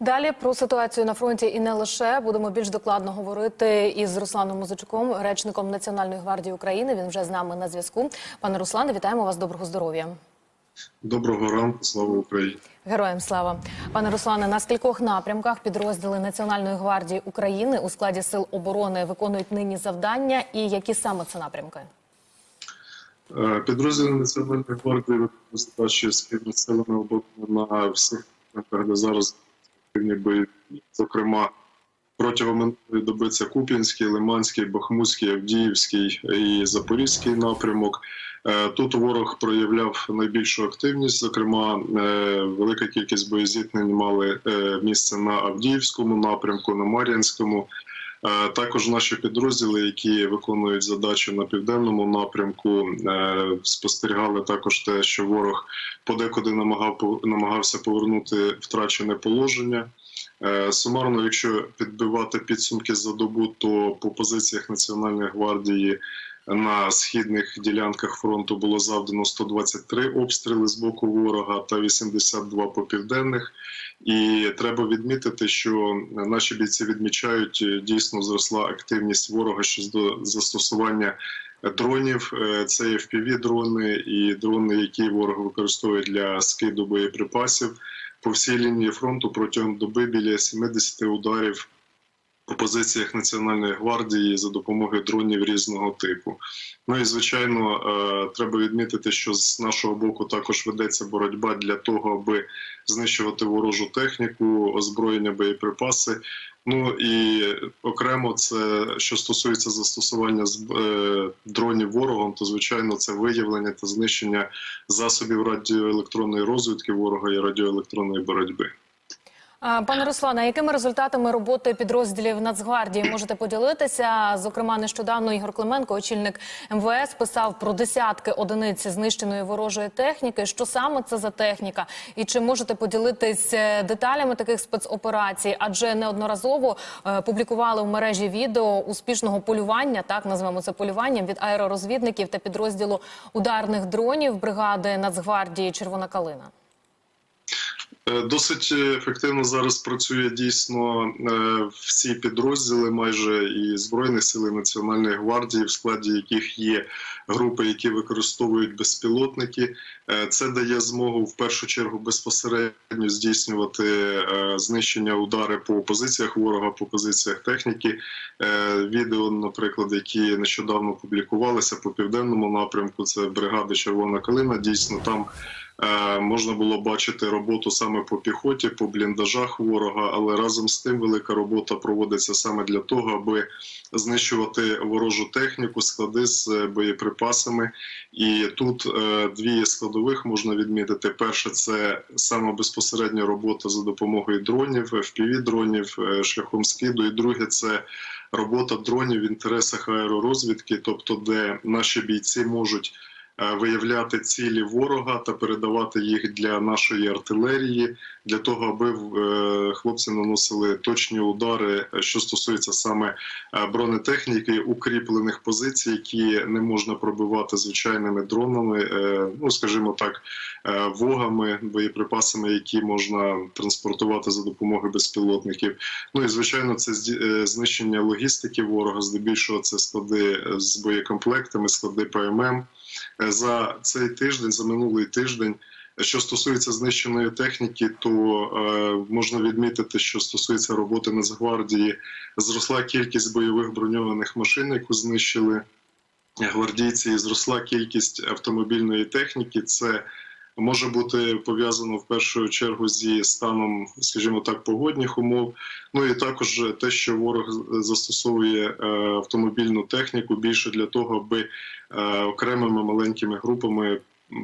Далі про ситуацію на фронті і не лише будемо більш докладно говорити із Русланом Музичуком, речником Національної гвардії України. Він вже з нами на зв'язку. Пане Руслане, вітаємо вас. Доброго здоров'я. Доброго ранку, слава Україні. Героям слава, пане Руслане. На скількох напрямках підрозділи Національної гвардії України у складі сил оборони виконують нині завдання, і які саме це напрямки? Е, Підрозділи Національної гвардії виконують спільно з силами оборони на всіх напрямках, де зараз активні. Зокрема, протягом минулої доби це Куп'янський, Лиманський, Бахмутський, Авдіївський і Запорізький напрямок. Е, Тут ворог проявляв найбільшу активність. Зокрема, е, велика кількість боєзіткнень мали е, місце на Авдіївському напрямку, на Мар'янському. Е, Також наші підрозділи, які виконують задачі на південному напрямку, е, спостерігали також те, що ворог подекуди намагав намагався повернути втрачене положення. Е, Сумарно, якщо підбивати підсумки за добу, то по позиціях Національної гвардії на східних ділянках фронту було завдано 123 обстріли з боку ворога та 82 по південних. І треба відмітити, що наші бійці відмічають е, дійсно зросла активність ворога щодо застосування дронів. Е, Це fpv дрони і дрони, які ворог використовує для скиду боєприпасів по всій лінії фронту протягом доби біля 70 ударів по позиціях Національної гвардії за допомогою дронів різного типу. Ну і звичайно, е, треба відмітити, що з нашого боку також ведеться боротьба для того, аби знищувати ворожу техніку, озброєння, боєприпаси. Ну і окремо, це що стосується застосування е, дронів ворогом, то звичайно це виявлення та знищення засобів радіоелектронної розвідки ворога і радіоелектронної боротьби. Пане Руслане, якими результатами роботи підрозділів Нацгвардії можете поділитися? Зокрема, нещодавно Ігор Клименко, очільник МВС, писав про десятки одиниць знищеної ворожої техніки. Що саме це за техніка? І чи можете поділитись е, деталями таких спецоперацій? Адже неодноразово е, публікували в мережі відео успішного полювання, так назвемо це полюванням від аеророзвідників та підрозділу ударних дронів бригади Нацгвардії Червона Калина. Е, Досить ефективно зараз працює дійсно е, всі підрозділи, майже і збройних сил і Національної гвардії, в складі яких є групи, які використовують безпілотники. Е, Це дає змогу в першу чергу безпосередньо здійснювати знищення удари по позиціях ворога, по позиціях техніки. Відео, наприклад, які нещодавно публікувалися по південному напрямку. Це бригада Червона Калина. Дійсно там. Е, Можна було бачити роботу саме по піхоті, по бліндажах ворога, але разом з тим велика робота проводиться саме для того, аби знищувати ворожу техніку, склади з е, боєприпасами. І тут е, дві складових можна відмітити. Перше це саме безпосередня робота за допомогою дронів, fpv дронів шляхом скиду. І друге це робота дронів в інтересах аеророзвідки, тобто де наші бійці можуть виявляти цілі ворога та передавати їх для нашої артилерії, для того, аби е, хлопці наносили точні удари, е, що стосується саме е, бронетехніки, укріплених позицій, які не можна пробивати звичайними дронами, е, ну скажімо так, е, вогами, боєприпасами, які можна транспортувати за допомогою безпілотників. Ну і звичайно, це е, знищення логістики ворога. Здебільшого це склади е, з боєкомплектами, склади ПММ. Е, За цей тиждень, за минулий тиждень. Що стосується знищеної техніки, то е, можна відмітити, що стосується роботи Нацгвардії, зросла кількість бойових броньованих машин, яку знищили гвардійці, і зросла кількість автомобільної техніки. Це може бути пов'язано в першу чергу зі станом, скажімо так, погодних умов. Ну і також те, що ворог застосовує е, автомобільну техніку більше для того, аби е, окремими маленькими групами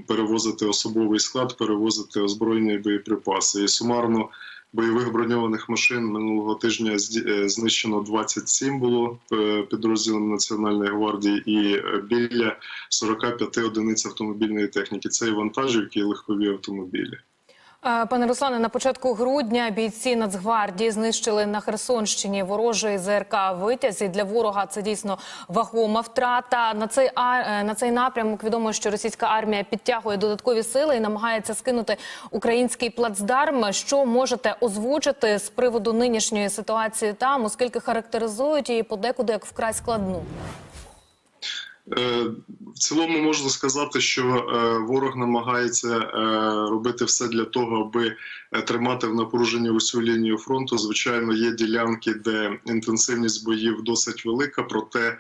перевозити особовий склад, перевозити озброєння і боєприпаси. І сумарно бойових броньованих машин минулого тижня е, знищено 27 було е, підрозділом Національної гвардії, і е, біля 45 одиниць автомобільної техніки. Це і вантажівки, і легкові автомобілі. Пане Руслане, на початку грудня бійці Нацгвардії знищили на Херсонщині ворожий ЗРК «Витязь». І для ворога це дійсно вагома втрата. На цей е, на цей напрямок відомо, що російська армія підтягує додаткові сили і намагається скинути український плацдарм. Що можете озвучити з приводу нинішньої ситуації там, оскільки характеризують її подекуди як вкрай складну? Е, В цілому можна сказати, що е, ворог намагається е, робити все для того, аби тримати в напруженні усю лінію фронту. Звичайно, є ділянки, де інтенсивність боїв досить велика, проте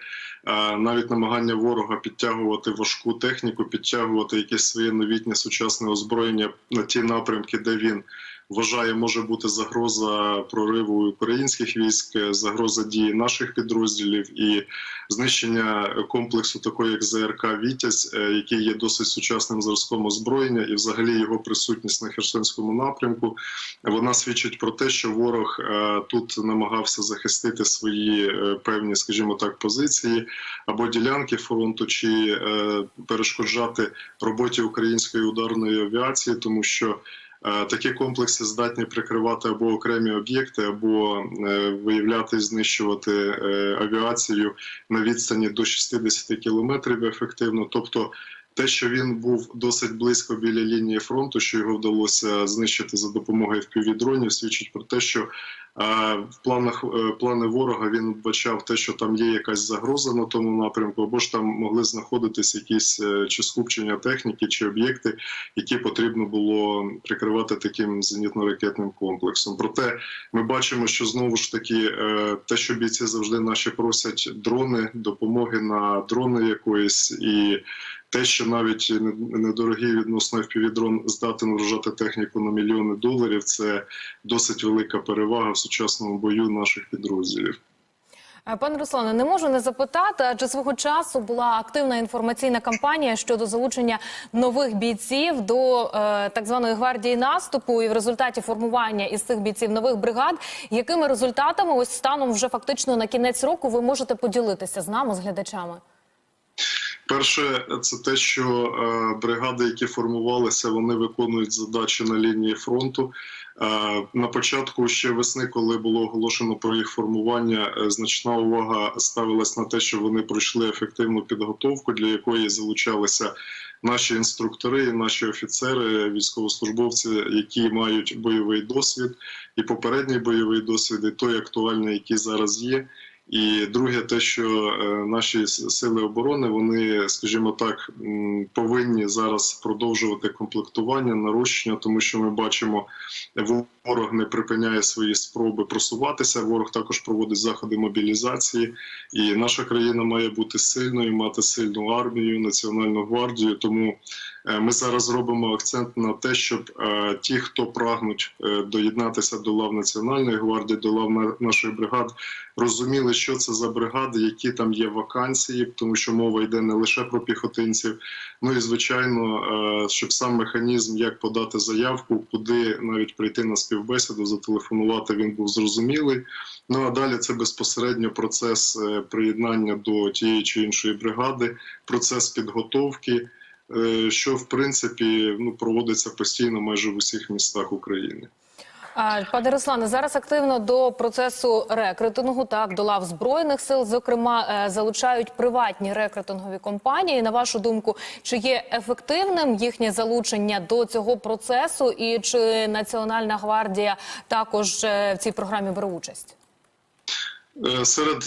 навіть намагання ворога підтягувати важку техніку, підтягувати якесь своє новітнє сучасне озброєння на ті напрямки, де він вважає, може бути загроза прориву українських військ, загроза дії наших підрозділів і знищення комплексу, такої як ЗРК Вітязь, е, який є досить сучасним зразком озброєння, і взагалі його присутність на Херсонському напрямку. Вона свідчить про те, що ворог е, тут намагався захистити свої е, певні, скажімо так, позиції або ділянки фронту, чи перешкоджати роботі української ударної авіації, тому що. Е, Такі комплекси здатні прикривати або окремі об'єкти, або е, виявляти і знищувати е, авіацію на відстані до 60 кілометрів ефективно. Тобто, те, що він був досить близько біля лінії фронту, що його вдалося знищити за допомогою впівдронів, свідчить про те, що в планах е, плани ворога він бачав те, що там є якась загроза на тому напрямку, або ж там могли знаходитись якісь е, чи скупчення техніки, чи об'єкти, які потрібно було прикривати таким зенітно-ракетним комплексом. Проте ми бачимо, що знову ж таки е, те, що бійці завжди наші просять дрони, допомоги на дрони якоїсь і. Те, що навіть не- недорогий відносно FPV-дрон здатен вражати техніку на мільйони доларів, це досить велика перевага в сучасному бою наших підрозділів. Е, Пане Руслане, не можу не запитати, адже свого часу була активна інформаційна кампанія щодо залучення нових бійців до е, так званої гвардії наступу, і в результаті формування із цих бійців нових бригад, якими результатами ось станом вже фактично на кінець року ви можете поділитися з нами, з глядачами? Перше, це те, що е, бригади, які формувалися, вони виконують задачі на лінії фронту. Е, на початку ще весни, коли було оголошено про їх формування, е, значна увага ставилась на те, що вони пройшли ефективну підготовку, для якої залучалися наші інструктори, наші офіцери, військовослужбовці, які мають бойовий досвід, і попередній бойовий досвід, і той актуальний, який зараз є. І друге, те, що е, наші сили оборони, вони, скажімо так, повинні зараз продовжувати комплектування, нарощення, тому що ми бачимо, ворог не припиняє свої спроби просуватися. Ворог також проводить заходи мобілізації, і наша країна має бути сильною, мати сильну армію, національну гвардію. Тому е, ми зараз робимо акцент на те, щоб е, ті, хто прагнуть е, доєднатися до лав національної гвардії, до лав на- нашої бригади, розуміли, що це за бригади, які там є вакансії, тому що мова йде не лише про піхотинців. Ну і звичайно, щоб сам механізм, як подати заявку, куди навіть прийти на співбесіду, зателефонувати, він був зрозумілий. Ну а далі це безпосередньо процес е, приєднання до тієї чи іншої бригади, процес підготовки. е, Що в принципі ну проводиться постійно майже в усіх містах України. Пане Руслане, зараз активно до процесу рекрутингу, так до лав збройних сил, зокрема, е, залучають приватні рекрутингові компанії. На вашу думку, чи є ефективним їхнє залучення до цього процесу, і чи Національна гвардія також е, в цій програмі бере участь? Е, Серед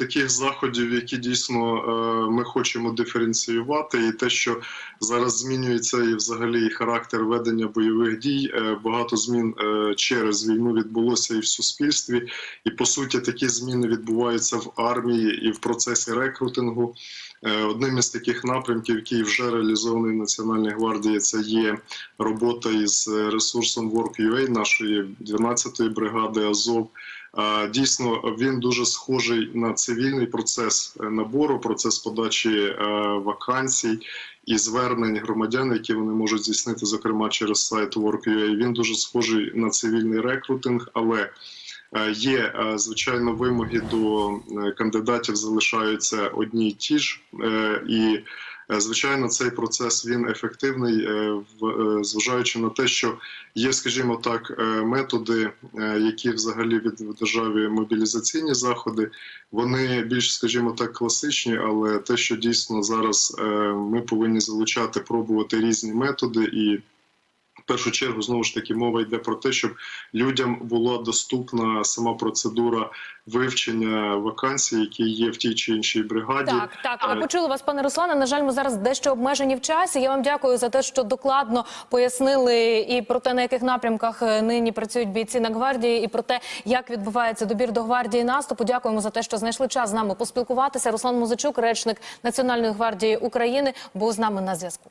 таких заходів, які дійсно е, ми хочемо диференціювати, і те, що зараз змінюється і взагалі характер ведення бойових дій, е, багато змін е, через війну відбулося і в суспільстві. І по суті, такі зміни відбуваються в армії і в процесі рекрутингу. Одним із таких напрямків, який вже реалізований в Національній гвардії, це є робота із ресурсом Work.ua, нашої 12-ї бригади Азов. Дійсно, він дуже схожий на цивільний процес е, набору, процес подачі е, вакансій і звернень громадян, які вони можуть здійснити, зокрема через сайт Work.ua. Він дуже схожий на цивільний рекрутинг, але е, є звичайно вимоги до кандидатів залишаються одні й ті ж, і Звичайно, цей процес він ефективний, е, е, зважаючи на те, що є, скажімо так, е, методи, е, які взагалі від державі мобілізаційні заходи, вони більш, скажімо так, класичні, але те, що дійсно зараз е, ми повинні залучати, пробувати різні методи і. Першу чергу знову ж таки мова йде про те, щоб людям була доступна сама процедура вивчення вакансій, які є в тій чи іншій бригаді. Так, так, ми Е, почули вас, пане Руслане. На жаль, ми зараз дещо обмежені в часі. Я вам дякую за те, що докладно пояснили і про те, на яких напрямках е, нині працюють бійці Нацгвардії, і про те, як відбувається добір до гвардії наступу. Дякуємо за те, що знайшли час з нами поспілкуватися. Руслан Музичук, речник Національної гвардії України, був з нами на зв'язку.